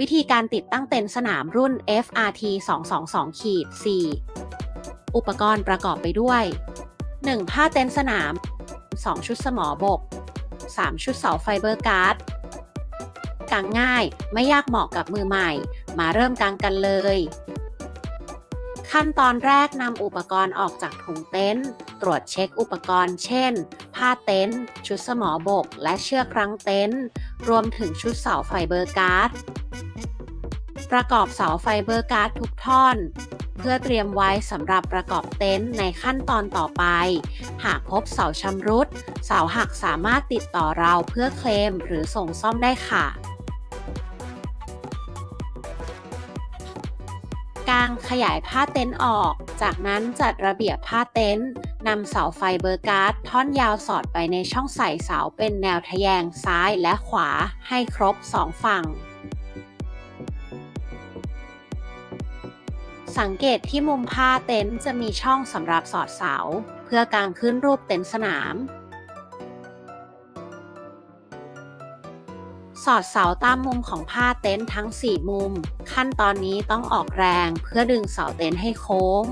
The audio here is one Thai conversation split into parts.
วิธีการติดตั้งเต็นท์สนามรุ่น FRT 222 4 อุปกรณ์ประกอบไปด้วย 1. ผ้าเต็นท์สนาม 2 ชุดสมอบก 3 ชุดเสาไฟเบอร์การ์ดกางง่ายไม่ยากเหมาะกับมือใหม่ มาเริ่มกางกันเลย ขั้นตอนแรกนำอุปกรณ์ออกจากถุงเต็นท์ตรวจเช็คอุปกรณ์ เช่น ผ้าเต็นท์ชุดสมอบก และเชือกรั้งเต็นท์รวมถึงชุดเสาไฟเบอร์การ์ด ประกอบเสาไฟเบอร์การ์ดทุกท่อน เพื่อเตรียมไว้สำหรับประกอบเต็นท์ในขั้นตอนต่อไป หากพบเสาชำรุด เสาหักสามารถติดต่อเราเพื่อเคลมหรือส่งซ่อมได้ค่ะกางขยายผ้าเต็นท์ออก จากนั้นจัดระเบียบผ้าเต็นท์นำเสาไฟเบอร์การ์ดท่อนยาวสอดไปในช่องใส่เสาเป็นแนวทะแยงซ้ายและขวาให้ครบสองฝั่ง สังเกตที่มุมผ้าเต็นท์จะมีช่องสำหรับสอดเสา เพื่อกางขึ้นรูปเต็นท์สนาม สอดเสาตามมุมของผ้าเต็นท์ทั้ง 4 มุม ขั้นตอนนี้ต้องออกแรงเพื่อดึงเสาเต็นท์ให้โค้ง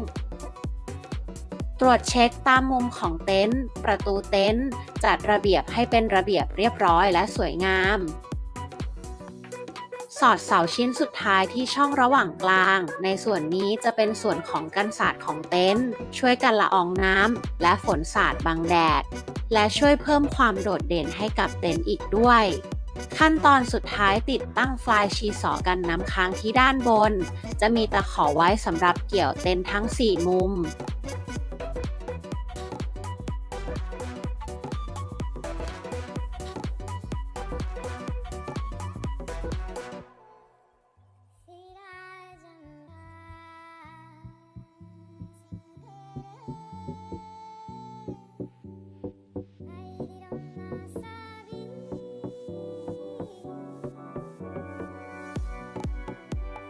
ตรวจเช็คตามมุมของเต็นท์ประตูเต็นท์จัดระเบียบให้เป็นระเบียบเรียบร้อยและสวยงาม สอดเสาชิ้นสุดท้ายที่ช่องระหว่างกลาง ในส่วนนี้จะเป็นส่วนของกันศาสตร์ของเต็นท์ช่วยกันละอองน้ำและฝนสาดบังแดด และช่วยเพิ่มความโดดเด่นให้กับเต็นท์อีกด้วย ขั้นตอนสุดท้ายติดตั้งไฟล์ชีสอกันน้ำค้างที่ด้านบน จะมีตะขอไว้สำหรับเกี่ยวเต็นท์ทั้ง 4 มุม